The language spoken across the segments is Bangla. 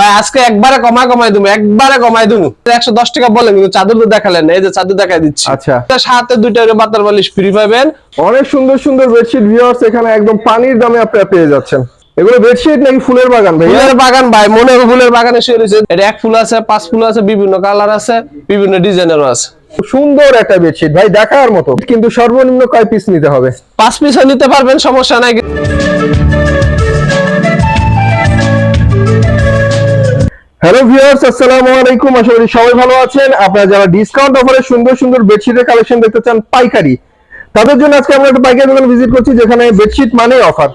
ভাই আজকে একবারে কমায় তুমি একবারে দশ টাকা বলেন কিন্তু চাদর তো দেখালেন এই যে চাদর দেখাই দিচ্ছি। আচ্ছা। সাথে দুইটা করে বাতার বালিশ ফ্রি পাবেন। অনেক সুন্দর সুন্দর বেডশিট ভিউয়ার্স এখানে একদম পানির দামে আপনারা পেয়ে যাচ্ছেন। এগুলো বেডশিট নাকি ফুলের বাগান ফুলের বাগান ভাই মনে ফুলের বাগানে শুয়ে রয়েছে। এটা এক ফুল আছে পাঁচ ফুল আছে বিভিন্ন কালার আছে বিভিন্ন ডিজাইনেরও আছে। সুন্দর একটা বেডশিট ভাই দেখার মতো। কিন্তু সর্বনিম্ন কয় পিস নিতে হবে? পাঁচ পিসও নিতে পারবেন সমস্যা নাই। হ্যালো ভিউয়ার্স আসসালামু আলাইকুম। আশা করি সবাই ভালো আছেন। আপনারা যারা ডিসকাউন্ট অফারে সুন্দর সুন্দর বেডশিটের কালেকশন দেখতে চান পাইকারি। তাদের জন্য আজকে আমরা একটা পাইকারি দোকানে ভিজিট করছি যেখানে বেডশিট মানে অফার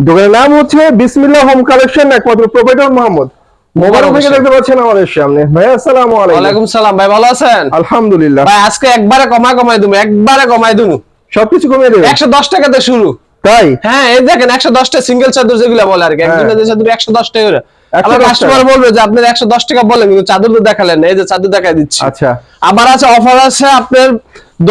দোকানের নাম হচ্ছে বিসমিল্লাহ হোম কালেকশন একমাত্র প্রোপাইটর মোহাম্মদ। মোবারক থেকে দেখতে পাচ্ছেন আমাদের সামনে। ভাই আসসালামু আলাইকুম। ওয়ালাইকুম সালাম। ভাই ভালো আছেন? আলহামদুলিল্লাহ। ভাই আজকে একবারে কমায় কমাই তুমি একবারে কমাই তুমি সবকিছু কমিয়ে দেবে? একশো দশ টাকাতে শুরু। তাই? হ্যাঁ এই দেখেন একশো দশটা সিঙ্গেল চাদর যেগুলো বলে আর কি। হ্যাঁ। একজনের চাদর একশো দশ টাকা করে। 110 আমার কাস্টমার। বলবে যে আপনার একশো দশ টাকা বলেন কিন্তু চাদর তো দেখালেন এই যে চাদর দেখাই দিচ্ছি। আচ্ছা। আমার আছে অফার আছে আপনার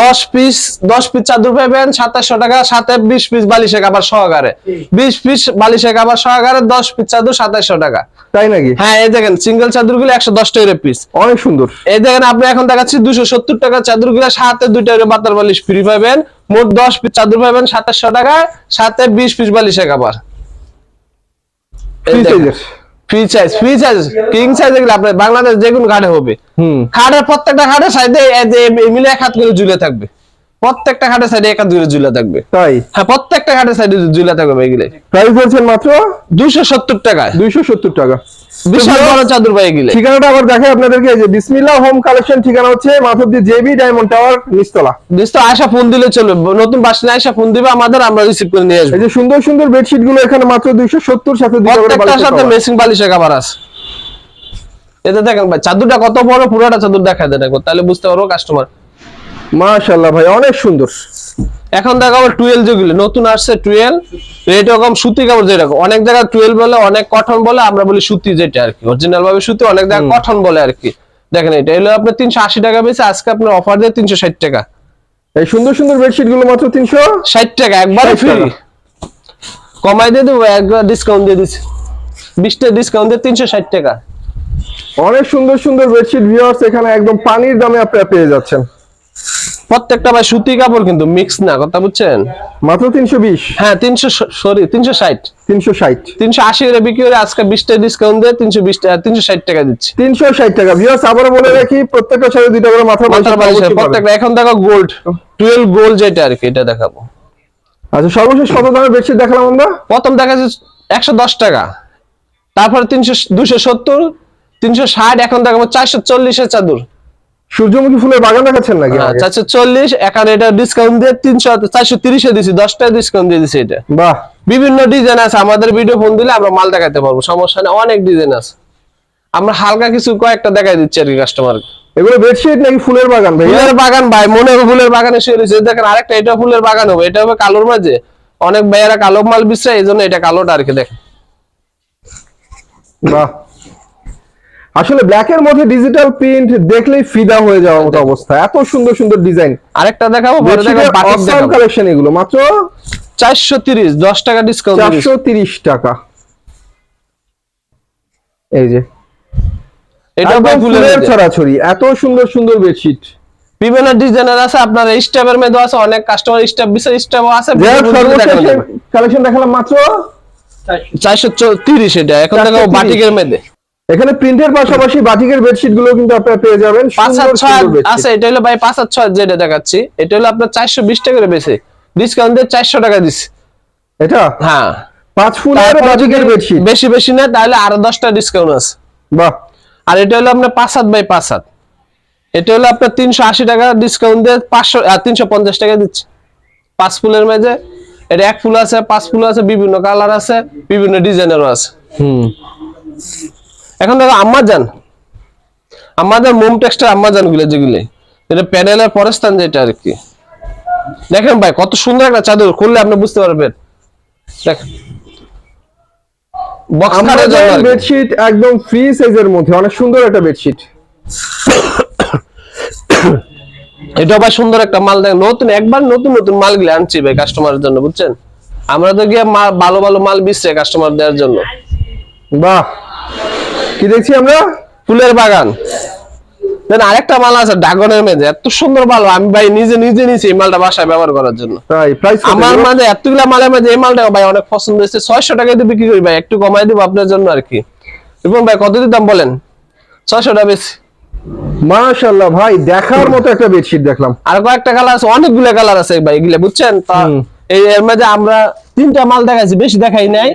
দশ পিস দশ পিস চাদর পাবেন সাতাশশো টাকা সাথে বিশ পিস বালিশে কাবার সহকারে। বিশ পিস বালিশে কাবার সহকারে দশ পিস চাদর সাতাশশো টাকা। তাই নাকি? হ্যাঁ এই দেখেন সিঙ্গেল চাদরগুলো একশো দশ টাকা পিস অনেক সুন্দর। এই দেখেন আপনি এখন দেখাচ্ছি দুশো সত্তর টাকা চাদরগুলো সাথে দুইটা বাতার বালিশ ফ্রি পাবেন। মোট দশ পিস চাদর পাবেন সাতাশশো টাকা সাথে বিশ পিস বালিশে cover. Free size free size king size এগুলো আপনার বাংলাদেশ যে কোনো ঘাটে হবে। হুম। খাটের প্রত্যেকটা খাটের সাইডে মিলে এক হাত করে ঝুলে থাকবে। প্রত্যেকটা খাটের সাইডে এক হাত করে ঝুলে থাকবে। তাই? হ্যাঁ প্রত্যেকটা খাটের সাইডে ঝুলে থাকবে এগুলো। প্রাইস বলছেন মাত্র? দুশো সত্তর টাকা দুইশো সত্তর টাকা। বিশাল বড় চাদর পাই এগুলো ঠিকানাটা আবার দেখাই আপনাদেরকে যে বিসমিল্লাহ হোম কালেকশন ঠিকানা হচ্ছে মাধবদী জেবি ডায়মন্ড টাওয়ার নিচতলা। তো আয়সা ফোন দিলে চলবে। নতুন বাসনে আয়সা ফোন দিবে আমাদের আমরা রিসিভ করে নিয়ে আসব এই যে সুন্দর সুন্দর বেডশিটগুলো এখানে মাত্র দুইশো সত্তর সাথে প্রত্যেকটার মেসিং বালিশের আছে। এতে দেখেন ভাই চাদরটা কত বড় পুরোটা চাদর দেখা দেয় তাহলে বুঝতে পারব কাস্টমার মাশাআল্লাহ ভাই অনেক সুন্দর। এখন দেখাবো টুয়েলভ যেগুলো নতুন আসছে টুয়েলভ রেট রকম সুতি কাপড় যেরকম অনেক জায়গায় টুয়েলভ বলে অনেক কটন বলে আমরা বলি সুতি যেটা আর কি অরিজিনাল ভাবে সুতি অনেক জায়গায় কটন বলে আর কি। দেখেন এটা এলো আপনার তিনশো আশি টাকা বেশি আজকে আপনার অফার দিয়ে তিনশো ষাট টাকা। এই সুন্দর সুন্দর বেডশিটগুলো মাত্র তিনশো ষাট টাকা একবারে ফ্রি কমাই দিয়ে দেবো একবার ডিসকাউন্ট দিয়ে দিচ্ছি। বিশটা ডিসকাউন্ট দিয়ে তিনশো ষাট টাকা। অনেক সুন্দর সুন্দর বেডশিট ভিউয়ার্স এখানে একদম পানির দামে আপনারা পেয়ে যাচ্ছেন। প্রত্যেকটা ভাই সুতি কাপড় কিন্তু মিক্স না কথা বুঝছেন? মাত্র তিনশো বিশ। হ্যাঁ তিনশো সরি তিনশো ষাট। তিনশো ষাট। তিনশো আশি করে বিক্রি করে আজকে বিশটা ডিসকাউন্ট দিয়ে তিনশো বিশ টাকা তিনশো ষাট টাকা দিচ্ছি। তিনশো ষাট টাকা। ভিউয়ার্স আবারও বলে রাখি প্রত্যেকটা সাথে দুইটা করে মাথা মাথার বালিশের প্রত্যেকটা এখন দেখো গোল্ড টুয়েলভ গোল্ড যেটা আর কি এটা দেখাবো। আচ্ছা সর্বশেষ কত দামের বেডশিট দেখালাম আমরা? প্রথম দেখা যাচ্ছে একশো দশ টাকা তারপরে তিনশো দুশো সত্তর তিনশো ষাট এখন দেখাবো চারশো চল্লিশের চাদর। সূর্যমুখী ফুলের বাগান দেখাচ্ছেন নাকি? চারশো চল্লিশ এখন এটা ডিসকাউন্ট দিয়ে তিনশো চারশো তিরিশে দিছি দশটা ডিসকাউন্ট দিয়ে দিছি এটা। বাহ। বিভিন্ন ডিজাইন আছে আমাদের ভিডিও ফোন দিলে আমরা মাল দেখাতে পারব সমস্যা নেই অনেক ডিজাইন আছে। আমরা হালকা কিছু কয়েকটা দেখাই দিচ্ছি আর কি কাস্টমার এগুলো বেডশিট নাকি ফুলের বাগান ভাইয়া? ফুলের বাগান ভাই মনে হবে ফুলের বাগানে শুয়ে রয়েছে। দেখেন আরেকটা এটা ফুলের বাগান হবে এটা হবে কালোর মাঝে। অনেক ভাইয়ারা কালো মাল বিছরা এই জন্য এটা কালোটা আর কি দেখেন। বাহ। আসলে ব্ল্যাক এর মধ্যে ডিজিটাল প্রিন্ট দেখলেই ফিদা হয়ে যাওয়ার মতো অবস্থা। এত সুন্দর সুন্দর ডিজাইন আরেকটা দেখাবো পরে দেখাবো বাটিক দেখাবো। কালেকশন এগুলো মাত্র চারশো তিরিশ দশ টাকা ডিসকাউন্ট চারশো তিরিশ টাকা। এই যে। এটা ফুলের ছড়াছড়ি এত সুন্দর সুন্দর বেডশিট বিভিন্ন ডিজাইনার আছে আপনার স্টেপের মধ্যে আছে অনেক কাস্টমার স্টেপ বিশেষ স্টেপও আছে কালেকশন দেখালাম মাত্র চারশো তিরিশ এটা এখন দেখাবো বাটিকের মধ্যে এখানে প্রিন্টের পাশাপাশি বাটিকের বেডশিটগুলো কিন্তু আপনারা পেয়ে যাবেন। আছে এটা হলো ভাই পাঁচ হাত ছয় যেটা দেখাচ্ছি। এটা হলো আপনার চারশো বিশ টাকা করে বেশি ডিসকাউন্ট দিয়ে চারশো টাকা দিচ্ছি এটা? হ্যাঁ। পাঁচ ফুলের বাটিকের বেডশিট বেশি বেশি না তাহলে আরও দশটা ডিসকাউন্ট আছে। বাহ। আর এটা হলো আপনার পাঁচ হাত বাই পাঁচ হাত। এটা হলো আপনার তিনশো আশি টাকা ডিসকাউন্ট দিয়ে পাঁচশো তিনশো পঞ্চাশ টাকা দিচ্ছে। পাঁচ ফুলের মেঝে। এটা এক ফুল আছে পাঁচ ফুল আছে বিভিন্ন কালার আছে বিভিন্ন ডিজাইনেরও আছে। হুম। এখন দেখো আম্মা যান। আমাদের মোম টেক্সটার আম্মা যানগুলো যেগুলো। এটা প্যানেলের পরের স্থান যেটা আর কি দেখেন ভাই কত সুন্দর একটা চাদর খুললে আপনি বুঝতে পারবেন। দেখেন বেডশিট একদম ফ্রি সাইজের মধ্যে অনেক সুন্দর একটা বেডশিট এটা ভাই সুন্দর একটা মাল দেখেন নতুন একবার নতুন নতুন মালগুলো আনছি ভাই কাস্টমারের জন্য বুঝছেন? আমরা তো গিয়ে ভালো ভালো মাল বিচছে কাস্টমার দেওয়ার জন্য। বাহ! কি দেখছি আমরা? ফুলের বাগান। দেন আরেকটা মাল আছে ড্রাগনের মেঝে। এত সুন্দর মাল আমি ভাই নিজে নিজে নিয়েছি এই মালটা বাসায় ব্যবহার করার জন্য। আমার মানে এতগুলা মালের মধ্যে এই মালটা ভাই অনেক পছন্দ হয়েছে। ছয়শো টাকায় দিয়ে বিক্রি করি ভাই একটু কমাই দিব আপনার জন্য আর কি। এবং ভাই কত দিতাম বলেন? ছয়শো টাকা বেশি। মাশাআল্লাহ ভাই দেখার মতো একটা বেডশিট দেখলাম। আর কয়েকটা কালার আছে অনেকগুলো কালার আছে ভাই এগুলো বুঝছেন? তা এই এর মধ্যে আমরা তিনটা মাল দেখাইছি বেশি দেখাই নাই।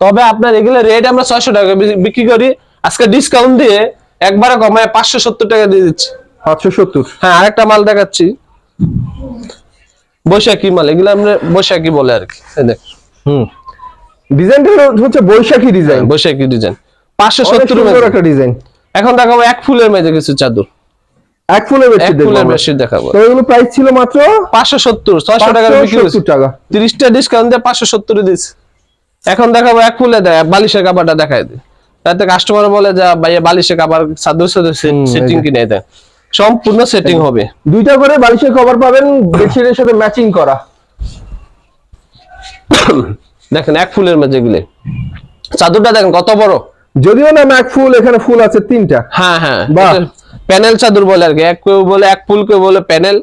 তবে আপনার এগুলো রেট আমরা ছয়শো টাকা বিক্রি করি। আজকে ডিসকাউন্ট দিয়ে একবারে কমায় পাঁচশো সত্তর টাকা দিয়ে দিচ্ছি। পাঁচশো সত্তর? হ্যাঁ আরেকটা মাল দেখাচ্ছি। বৈশাখী মাল এগুলো আমরা বৈশাখী বলে আর কি। দেখ। হুম। ডিজাইনটা হচ্ছে বৈশাখী ডিজাইন। বৈশাখী ডিজাইন। পাঁচশো সত্তর একটা ডিজাইন। এখন দেখাবো এক ফুলের মেঝে কিছু চাদর। এক ফুলের এক ফুলের। বেশি দেখাবো। তো এগুলো প্রাইস ছিল মাত্র পাঁচশো সত্তর ছয়শো টাকার বিক্রি 570 টাকা। তিরিশটা ডিসকাউন্ট দিয়ে পাঁচশো সত্তরে দিস এখন দেখাবো এক ফুলে দেয় বালিশের কাপড়টা দেখায় দিই তাতে কাস্টমার বলে যা ভাইয়া বালিশের কাপড় চাদর সাথে সেটিং। কিনে দেয় সম্পূর্ণ সেটিং হবে। দুইটা করে বালিশের কভার পাবেন বেডশিটের সাথে ম্যাচিং করা। দেখেন এক ফুলের মাঝে গুলি চাদরটা দেখেন কত বড়? যদিও না ম্যাক ফুল এখানে ফুল আছে তিনটা। হ্যাঁ হ্যাঁ। প্যানেল চাদর বলে আর কি। এক কেউ বলে এক ফুল কেউ বলে প্যানেল।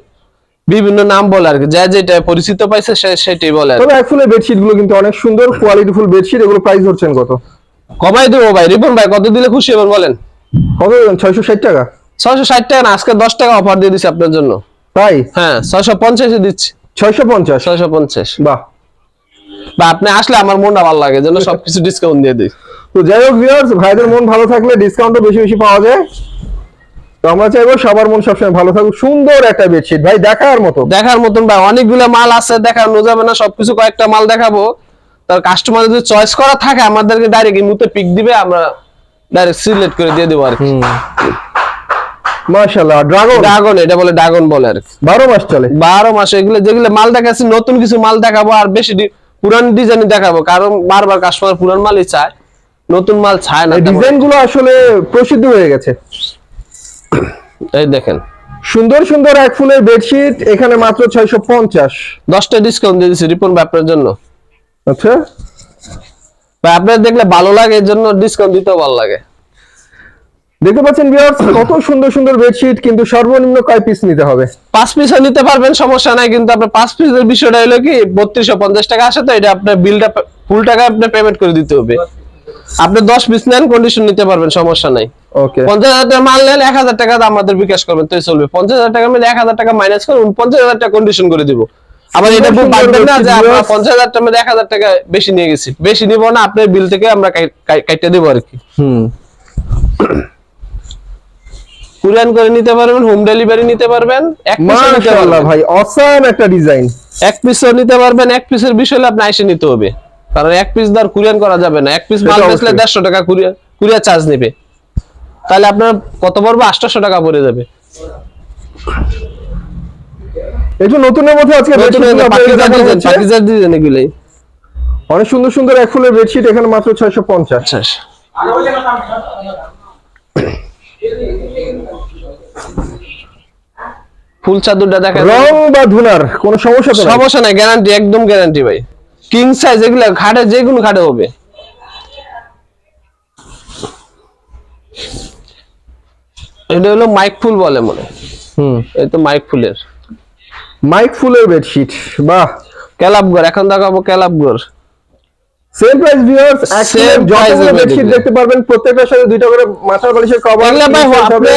বিভিন্ন নাম বলে আর কি। যা যেটা পরিচিত পাইছে সে সেটাই বলে তবে এক ফুলের বেডশিটগুলো কিন্তু অনেক সুন্দর কোয়ালিটি ফুল বেডশিট এগুলো প্রাইস ধরছেন কত? কমাই দেবো ভাই রিপন ভাই কত দিলে খুশি হবেন বলেন? কত ছয়শো ষাট টাকা। ছয়শো ষাট টাকা না আজকে দশ টাকা অফার দিয়ে দিচ্ছি আপনার জন্য। তাই? হ্যাঁ ছয়শো পঞ্চাশে দিচ্ছি। ছয়শো পঞ্চাশ? ছয়শো পঞ্চাশ। বাহ। বা আপনি আসলে আমার মনটা ভালো লাগে যেন সবকিছু ডিসকাউন্ট দিয়ে দিই। তো যাই হোক ভিউয়ার্স ভাইদের মন ভালো থাকলে ডিসকাউন্টও বেশি বেশি পাওয়া যায়। তো আমরা চাইব সবার মন সবসময় ভালো থাকুক সুন্দর একটা বেডশিট ভাই দেখার মতো। দেখার মতন ভাই অনেকগুলো মাল আছে দেখানো যাবে না সবকিছু কয়েকটা মাল দেখাবো। তার কাস্টমার যদি চয়েস করা থাকে আমাদেরকে ডাইরেক্ট এই মুহূর্তে পিক দিবে আমরা ডাইরেক্ট সিলেক্ট করে দিয়ে দেবো আর কি। মাশাআল্লাহ ড্রাগন ড্রাগন এটা বলে ড্রাগন বলে আর কি। বারো মাস চলে। বারো মাসে এগুলো যেগুলো মাল দেখাচ্ছি নতুন কিছু মাল দেখাবো আর বেশি পুরান ডিজাইন দেখাবো কারণ বারবার কাস্টমার পুরান মালই চায় নতুন মাল চায় না এই ডিজাইনগুলো আসলে প্রসিদ্ধ হয়ে গেছে। এই দেখেন। সুন্দর সুন্দর এক ফুলের বেডশিট এখানে মাত্র ছয়শো পঞ্চাশ। দশটা ডিসকাউন্ট দিয়ে দিচ্ছি রিপন আপনার জন্য। আচ্ছা। ভাই আপনার দেখলে ভালো লাগে এর জন্য ডিসকাউন্ট দিতেও ভালো লাগে। দেখতে পাচ্ছেন ভিউয়ার্স কত সুন্দর সুন্দর বেডশিট কিন্তু সর্বনিম্ন কয় পিস নিতে হবে? পাঁচ পিসও নিতে পারবেন সমস্যা নাই কিন্তু আপনার পাঁচ পিসের বিষয়টা হলো কি বত্রিশশো পঞ্চাশ টাকা আসে তো এটা আপনার বিলটা ফুল টাকা আপনার পেমেন্ট করে দিতে হবে। আপনি দশ পিস নেন কন্ডিশন নিতে পারবেন সমস্যা নাই। ওকে পঞ্চাশ হাজার টাকা মাল নেন এক হাজার টাকা আমাদের বিকাশ করবেন তো চলবে। পঞ্চাশ হাজার টাকা মিলে এক হাজার টাকা মাইনাস করে পঞ্চাশ হাজার টাকা কন্ডিশন করে দিব। আবার এটা ভাববেন না যে আমরা viewers। পঞ্চাশ হাজার টাকা এক হাজার টাকা বেশি নিয়ে গেছি। বেশি নিব না আপনার বিল থেকে আমরা কাইটে দেবো আর কি। হুম। কুরিয়ান করে নিতে পারবেন হোম ডেলিভারি নিতে পারবেন এক পিসও নিতে পারবেন। ভাই অসাম একটা ডিজাইন এক পিসও নিতে পারবেন এক পিসের বিষয় আপনি আইসে নিতে হবে। কারণ এক পিস দর কুরিয়ান করা যাবে না। এক পিস মাল বেচলে অবশ্যই। দেড়শো টাকা কুরিয়ার কুরিয়ার চার্জ নেবে। তাহলে আপনার কত পড়বে? আটশো টাকা পড়ে যাবে। একটু নতুনের মধ্যে আজকে পাকিজার ডিজাইন এগুলোই। অনেক সুন্দর সুন্দর এক ফুলের বেডশিট এখানে মাত্র ছয়শো পঞ্চাশ। আচ্ছা ফুল চাদরটা দেখা রং বা ধুনার কোনো সমস্যা তো সমস্যা নাই গ্যারান্টি একদম গ্যারান্টি ভাই। কিং সাইজ এগুলো যে কোনো খাটে হবে। এটা হলো মাইক ফুল বলে মনে। হুম। এই তো মাইক ফুলের। মাইক ফুলের বেডশিট বাহ। ক্যালাপগর এখন দেখাবো ক্যালাপগর সেম প্রাইস ভিউয়ার্স যতগুলো এর বেডশিট। দেখতে পারবেন প্রত্যেকটার সাথে দুইটা করে মাথার বালিশের কভার এগুলো ভাই আপনি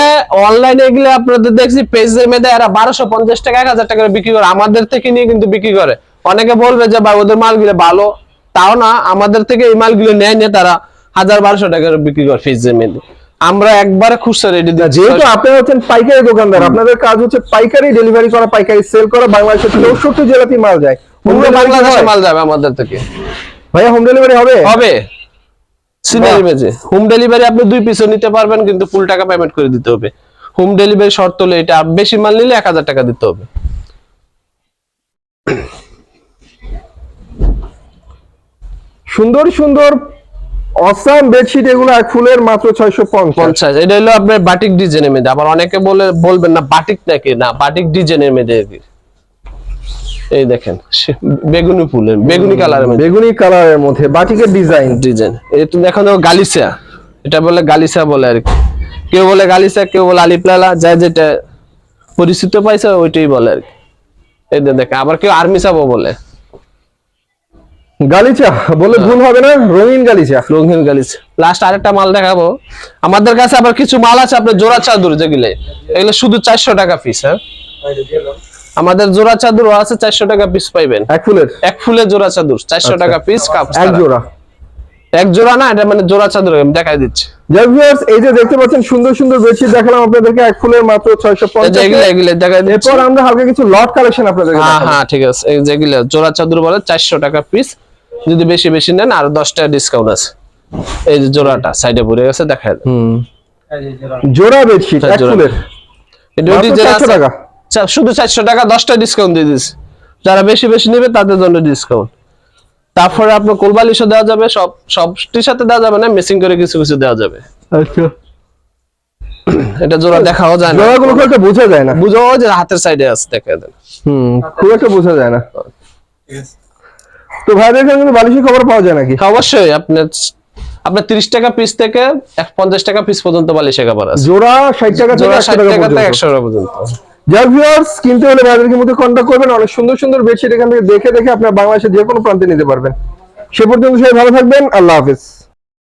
অনলাইনে এগুলো আপনাদের দেখছি পেজের মধ্যে এরা বারোশো পঞ্চাশ টাকা এক হাজার টাকা করে বিক্রি করে। আমাদের থেকে নিয়ে কিন্তু বিক্রি করে। অনেকে বলবে যে ভাই ওদের মালগুলো ভালো। তাও না আমাদের থেকে এই মালগুলো নেয় নিয়ে তারা হাজার বারোশো টাকা করে বিক্রি করে পেজের মধ্যে। আমরা একবারে খুচরা রেডি দিই যেহেতু আপনারা হচ্ছেন পাইকারি দোকানদার আপনাদের কাজ হচ্ছে পাইকারি ডেলিভারি করা পাইকারি সেল করা বাংলাদেশের চৌষট্টি জেলাতেই মাল যায়। পুরো বাংলাদেশে মাল যাবে আমাদের থেকে। ভাইয়া হোম ডেলিভারি হবে? হবে। সিনারি। মেজে হোম ডেলিভারি আপনি দুই পিসও নিতে পারবেন কিন্তু ফুল টাকা পেমেন্ট করে দিতে হবে। হোম ডেলিভারি শর্ত হলো এটা বেশি মাল নিলে এক হাজার টাকা দিতে হবে। সুন্দর সুন্দর অসাম বেডশিট এগুলো এক ফুলের মাত্র ছয়শো পঞ্চাশ। পঞ্চাশ এটা হলো আপনার বাটিক ডিজাইনের মেয়েদের আবার অনেকে বলে বলবেন না বাটিক নাকি? না বাটিক ডিজাইনের মেয়েদের এই দেখেন বেগুনি ফুলের বেগুনি কালারের মধ্যে। বেগুনি কালারের মধ্যে বাটিকের ডিজাইন ডিজাইন এই তো দেখেন গালিসা। এটা বলে গালিসা বলে আর কি। কেউ বলে গালিসা কেউ বলে আলিপ্লালা যা যেটা পরিচিত পাইছে ওইটাই বলে আর কি। এই দেখে আবার কেউ আর্মি চাপও বলে। গালিচা বলে ভুল হবে না রঙিন গালিচা। রঙিন গালিসা লাস্ট আরেকটা মাল দেখাবো। আমাদের কাছে আবার কিছু মাল আছে আপনার জোড়া চাদর যেগুলো। এগুলো শুধু চারশো টাকা পিস হ্যাঁ? আমাদের জোড়া চাদরও আছে চারশো টাকা পিস পাইবেন। এক ফুলের? এক ফুলের জোড়া চাদর চারশো টাকা পিস কাপ আচ্ছা। এক জোড়া। এক জোড়া না এটা মানে জোড়া চাদর আমি দেখাই দিচ্ছি। এই যে দেখতে পাচ্ছেন সুন্দর সুন্দর বেডশিট দেখালাম আপনাদেরকে এক ফুলের মাত্র ছয়শো এই যে এগুলো পঞ্চাশ দেখাই দিচ্ছি। এরপর আমরা হালকা কিছু লট কালেকশন আপনাদেরকে হ্যাঁ হ্যাঁ ঠিক আছে। এই যেগুলো জোড়া চাদর বলে চারশো টাকা পিস যদি বেশি বেশি নেন আর দশ টাকা ডিসকাউন্ট আছে। এই যে জোড়াটা সাইডে পড়ে গেছে দেন। হুম। জোড়া। বেডশিট হ্যাঁ, এক জোড়া। ফুলের। এটা মাত্র ডিজাইন 400 আছে টাকা। চা- শুধু চারশো টাকা দশটা ডিসকাউন্ট দিয়ে দিস যারা বেশি বেশি নেবে তাদের জন্য ডিসকাউন্ট তারপরে আপনার কোলবালিশও দেওয়া যাবে সব সব সবটির সাথে দেওয়া যাবে না মেসিং করে কিছু কিছু দেওয়া যাবে। আচ্ছা। এটা জোড়া দেখাও যায় না। জোড়াগুলো খুব একটা বোঝা যায় না। বুঝো যে হাতের সাইডে আছে দেখা দেন। হুম খুব একটা বোঝা যায় না। তো ভাইদের এখানে কিন্তু বালিশের খবর পাওয়া যায় নাকি? অবশ্যই আপনার আপনার তিরিশ টাকা পিস থেকে এক পঞ্চাশ টাকা পিস পর্যন্ত বালিশের খাবার আছে। জোড়া ষাট টাকা থেকে জোড়া একশো ষাট টাকা টাকা থেকে পর্যন্ত। একশো টাকা পর্যন্ত। যার ভিউয়ার্স কিনতে হলে ভাইদেরকে মধ্যে কন্ট্যাক্ট করবেন। অনেক সুন্দর সুন্দর বেডশিট এখান থেকে দেখে দেখে আপনার বাংলাদেশের যে কোনো প্রান্তে নিতে পারবেন। সে পর্যন্ত সবাই ভালো থাকবেন। আল্লাহ হাফেজ।